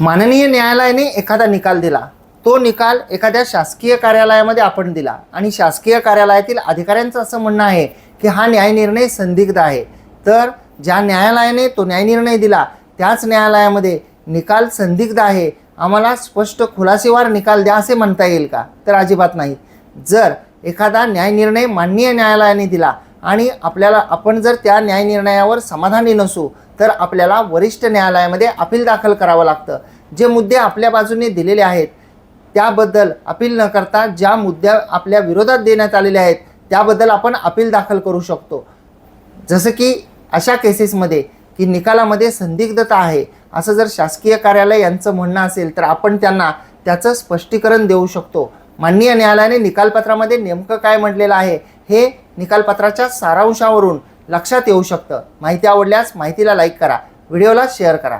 माननीय न्यायालयाने एखादा निकाल दिला तो निकाल एखाद्या शासकीय कार्यालयामध्ये आपण दिला. आणि शासकीय कार्यालयातील अधिकाऱ्यांचं असं म्हणणं आहे की हा न्यायनिर्णय संदिग्ध आहे. तर ज्या न्यायालयाने तो न्यायनिर्णय दिला त्याच न्यायालयामध्ये निकाल संदिग्ध आहे. आम्हाला स्पष्ट खुलासेवार निकाल द्या असे म्हणता येईल का? तर अजिबात नाही. जर एखादा न्यायनिर्णय माननीय न्यायालयाने दिला आणि आपल्याला आपण जर त्या न्यायनिर्णयावर समाधानी नसू तर आपल्याला वरिष्ठ न्यायालयामध्ये अपील दाखल करावं लागतं. जे मुद्दे आपल्या बाजूने दिलेले आहेत त्याबद्दल अपील न करता ज्या मुद्द्या आपल्या विरोधात देण्यात आलेल्या आहेत त्याबद्दल आपण अपील दाखल करू शकतो. जसं की अशा केसेसमध्ये की निकालामध्ये संदिग्धता आहे असं जर शासकीय कार्यालय यांचं म्हणणं असेल तर आपण त्यांना त्याचं स्पष्टीकरण देऊ शकतो. माननीय न्यायालयाने निकालपत्रामध्ये नेमकं काय म्हटलेलं आहे हे निकालपत्राच्या सारांशावरून लक्षात येऊ शकतं. माहिती आवडल्यास माहितीला लाईक करा. व्हिडिओला शेअर करा.